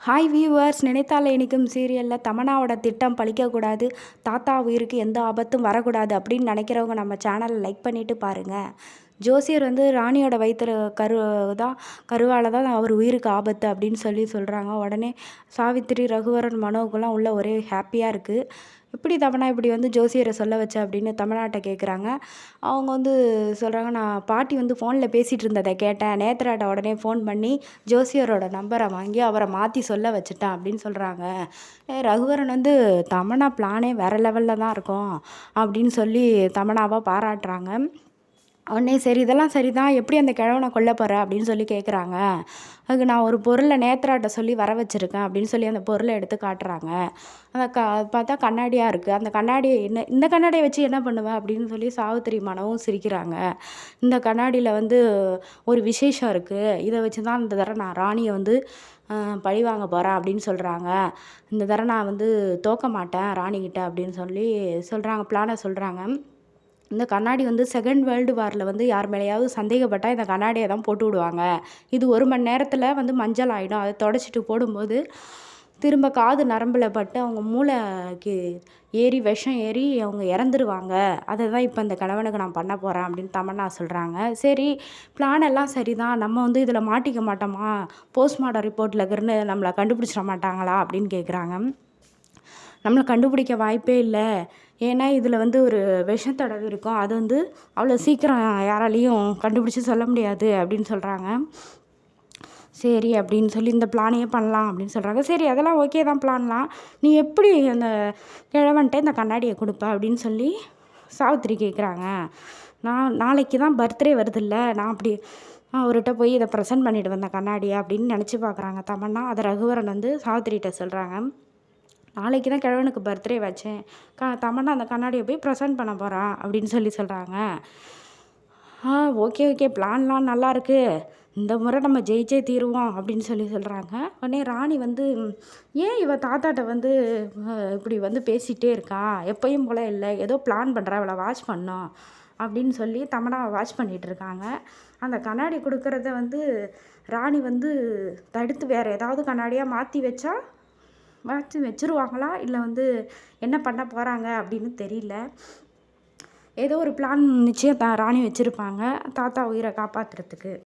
Hi viewers நினைத்தால் இனிக்கும் சீரியலில் தமனாவோட திட்டம் பழிக்கக்கூடாது தாத்தா உயிருக்கு எந்த ஆபத்தும் வரக்கூடாது அப்படின்னு நினைக்கிறவங்க நம்ம சேனலை லைக் பண்ணிவிட்டு பாருங்கள் ஜோசியர் வந்து ராணியோட வயிற்று கரு தான் கருவால் தான் அவர் உயிருக்கு ஆபத்து அப்படின்னு சொல்லி சொல்கிறாங்க உடனே சாவித்திரி ரகுவரன் மனோவுக்கெல்லாம் உள்ள ஒரே ஹாப்பியாக இருக்குது எப்படி தமனா இப்படி வந்து ஜோசியரை சொல்ல வச்ச அப்படின்னு தமிழ்நாட்டை கேட்குறாங்க அவங்க வந்து சொல்கிறாங்க நான் பாட்டி வந்து ஃபோனில் பேசிகிட்டு இருந்ததை கேட்டேன். நேத்ராட்ட உடனே ஃபோன் பண்ணி ஜோசியரோட நம்பரை வாங்கி அவரை மாற்றி சொல்ல வச்சுட்டேன் அப்படின்னு சொல்கிறாங்க ரகுவரன் வந்து தமனா பிளானே வேறு லெவலில் தான் இருக்கும் அப்படின்னு சொல்லி தமனாவை பாராட்டுறாங்க. உடனே சரி இதெல்லாம் சரிதான். எப்படி அந்த கிழவனை கொல்ல போகிற அப்படின்னு சொல்லி கேட்குறாங்க அதுக்கு நான் ஒரு பொருளை நேத்ராட்ட சொல்லி வர வச்சுருக்கேன் அப்படின்னு சொல்லி அந்த பொருளை எடுத்து காட்டுறாங்க. அந்த க பார்த்தா கண்ணாடியாக இருக்குது அந்த கண்ணாடியை என்ன இந்த கண்ணாடியை வச்சு என்ன பண்ணுவேன் அப்படின்னு சொல்லி சாவித்திரி மனவும் சிரிக்கிறாங்க. இந்த கண்ணாடியில் வந்து ஒரு விசேஷம் இருக்குது இதை வச்சு தான் இந்த தடவை நான் ராணியை வந்து பழி வாங்க போகிறேன் அப்படின்னு சொல்கிறாங்க இந்த தடவை நான் வந்து தோக்க மாட்டேன் ராணிக்கிட்ட அப்படின்னு சொல்லி சொல்கிறாங்க பிளானை சொல்கிறாங்க இந்த கண்ணாடி வந்து செகண்ட் வேர்ல்டு வாரில் வந்து யார் மேலேயாவது சந்தேகப்பட்டால் இந்த கண்ணாடியை தான் போட்டு விடுவாங்க. இது ஒரு மணி நேரத்தில் வந்து மஞ்சள் ஆகிடும் அதை தொடச்சிட்டு போடும்போது திரும்ப காது நரம்பில் பட்டு அவங்க மூளைக்கு ஏறி விஷம் ஏறி அவங்க இறந்துருவாங்க. அதை தான் இப்போ இந்த கணவனுக்கு நான் பண்ண போகிறேன் அப்படின்னு தமன்னா சொல்கிறாங்க சரி பிளான் எல்லாம் சரி தான் நம்ம வந்து இதில் மாட்டிக்க மாட்டோமா? போஸ்ட்மார்ட்டம் ரிப்போர்ட்டில் இருக்குன்னு நம்மளை கண்டுபிடிச்சிட மாட்டாங்களா? அப்படின்னு கேட்குறாங்க நம்மளை கண்டுபிடிக்க வாய்ப்பே இல்லை. ஏன்னா இதில் வந்து ஒரு விஷத்தடவு இருக்கும். அது வந்து அவ்வளோ சீக்கிரம் யாராலையும் கண்டுபிடிச்சி சொல்ல முடியாது அப்படின்னு சொல்கிறாங்க சரி அப்படின்னு சொல்லி இந்த பிளானையே பண்ணலாம் அப்படின்னு சொல்கிறாங்க சரி அதெல்லாம் ஓகே தான் பிளான்லாம் நீ எப்படி அந்த கிழவன்ட்ட இந்த கண்ணாடியை கொடுப்ப அப்படின்னு சொல்லி சாவித்திரி கேட்குறாங்க நான் நாளைக்கு தான் பர்த்டே வருதில்ல. நான் அப்படி அவர்கிட்ட போய் இதை ப்ரெசென்ட் பண்ணிவிட்டு வந்தேன் கண்ணாடியை அப்படின்னு நினச்சி பார்க்குறாங்க. தமன்னா அதை ரகுவரன் வந்து சாவித்திரிகிட்ட சொல்கிறாங்க நாளைக்கு தான் கிழவனுக்கு பர்த்டே வச்சேன். க தமன்னா அந்த கண்ணாடியை போய் ப்ரெசென்ட் பண்ண போகிறான் அப்படின்னு சொல்லி சொல்கிறாங்க ஆ ஓகே ஓகே பிளான்லாம் நல்லாயிருக்கு இந்த முறை நம்ம ஜெயிச்சே தீருவோம் அப்படின்னு சொல்லி சொல்கிறாங்க உடனே ராணி வந்து ஏன் இவ தாத்தாட்ட வந்து இப்படி வந்து பேசிகிட்டே இருக்கா? எப்பயும் போல் இல்லை ஏதோ பிளான் பண்ணுறா அவளை வாட்ச் பண்ணோம் அப்படின்னு சொல்லி தமனா வாட்ச் பண்ணிகிட்டு இருக்காங்க. அந்த கண்ணாடி கொடுக்குறத வந்து ராணி வந்து தடுத்து வேறு ஏதாவது கண்ணாடியாக மாற்றி வச்சா வச்சு வச்சுருவாங்களா? இல்லை வந்து என்ன பண்ண போகிறாங்க அப்படின்னு தெரியல. ஏதோ ஒரு பிளான் நிச்சயம் த ராணி வச்சுருப்பாங்க. தாத்தா உயிரை காப்பாற்றுறதுக்கு